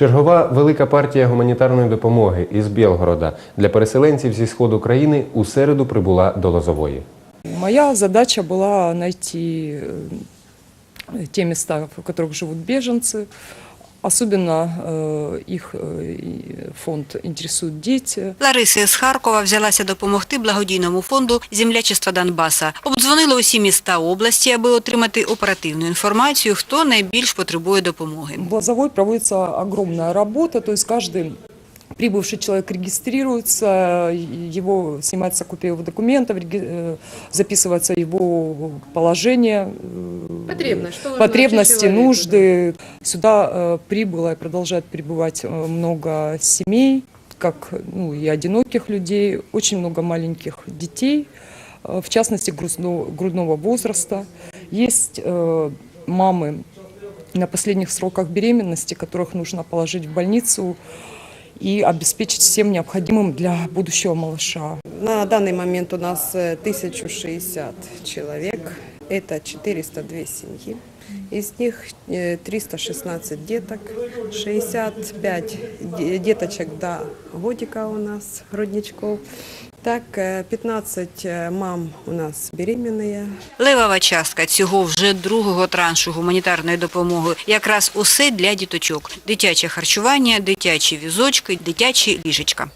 Чергова велика партія гуманітарної допомоги із Білгорода для переселенців зі сходу країни у середу прибула до Лозової. Моя задача была найти э, те места, в которых живут беженцы. Особенно э, их э, и фонд интересуют дети. Лариса з Харкова взялася допомогти благодійному фонду землячества Донбаса. Обдзвонила усі міста області, аби отримати оперативну інформацію, хто найбільш потребує допомоги. В Лозовой проводится огромная работа, то есть каждый прибывший человек регистрируется, его снимается копия его документов, реги- э, записывается его положение, э, Потребность, что потребности, нужды. Сюда э, прибыло и продолжает прибывать э, много семей, как ну, и одиноких людей, очень много маленьких детей, э, в частности грудного, грудного возраста. Есть э, мамы на последних сроках беременности, которых нужно положить в больницу и обеспечить всем необходимым для будущего малыша. На данный момент у нас э, 1060 человек, это 402 семьи. Из них э, 316 деток, 65 де- деточек до годика у нас, родничков. Так, э, 15 э, мам у нас беременные, Левова частка цього вже другого траншу гуманітарної допомоги якраз усе для діточок: дитяче харчування, дитячі візочки, дитячі ліжечка.